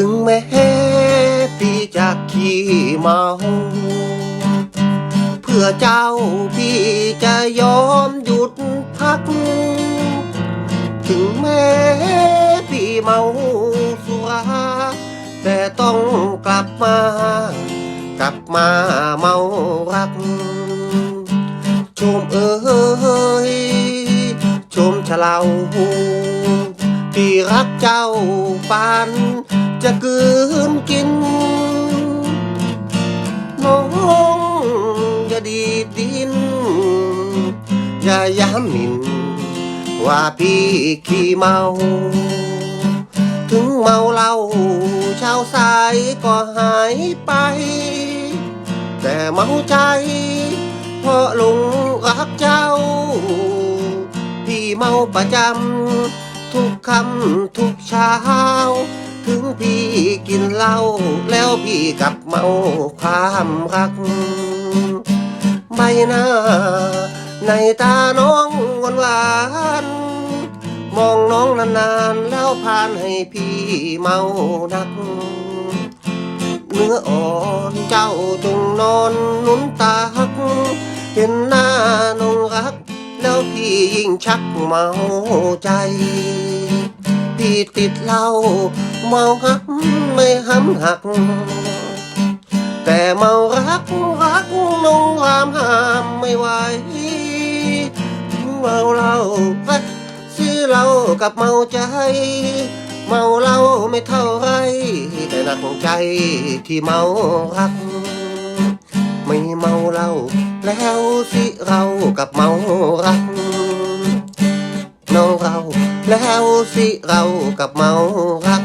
ถึงแม้พี่จะขี้เมา เพื่อเจ้าพี่จะยอมหยุดพัก ถึงแม้พี่เมาสุราแต่ต้องกลับมา กลับมาเมารัก ชมเอ้ยชมฉลาที่รักเจ้าปาน จะกืนกิน น้องอย่าดีดิน อย่าย้ำหมิ่น ว่าพี่ขี้เมา ถึงเมาเหล้าเช้าสายก็หายไป แต่เมาใจ เพราะหลงรักเจ้า พี่เมาประจำทุกคำทุกเช้า พี่กินเหล้าแล้วพี่กลับเมาความรัก ใบหน้า ในตาน้องหวานหวานมองน้องนานๆแล้วพานให้พี่เมานัก เนื้ออ่อนเจ้าจงนอนนุนตาหัก เห็นหน้านงรัก แล้วพี่ยิ่งชักเมาใจ ติดเหล้าเมาหักไม่ห้ำหัก แต่เมารักรักนงความห้ามไม่ไหวเมาเหล้าซื้อเหล้ากับเมาใจ เมาเหล้าไม่เท่าไรแต่หนักใจที่เมารัก ไม่เมาเหล้าแล้วสิเรากับเมารักน้องร แล้วสิเรากับเมารัก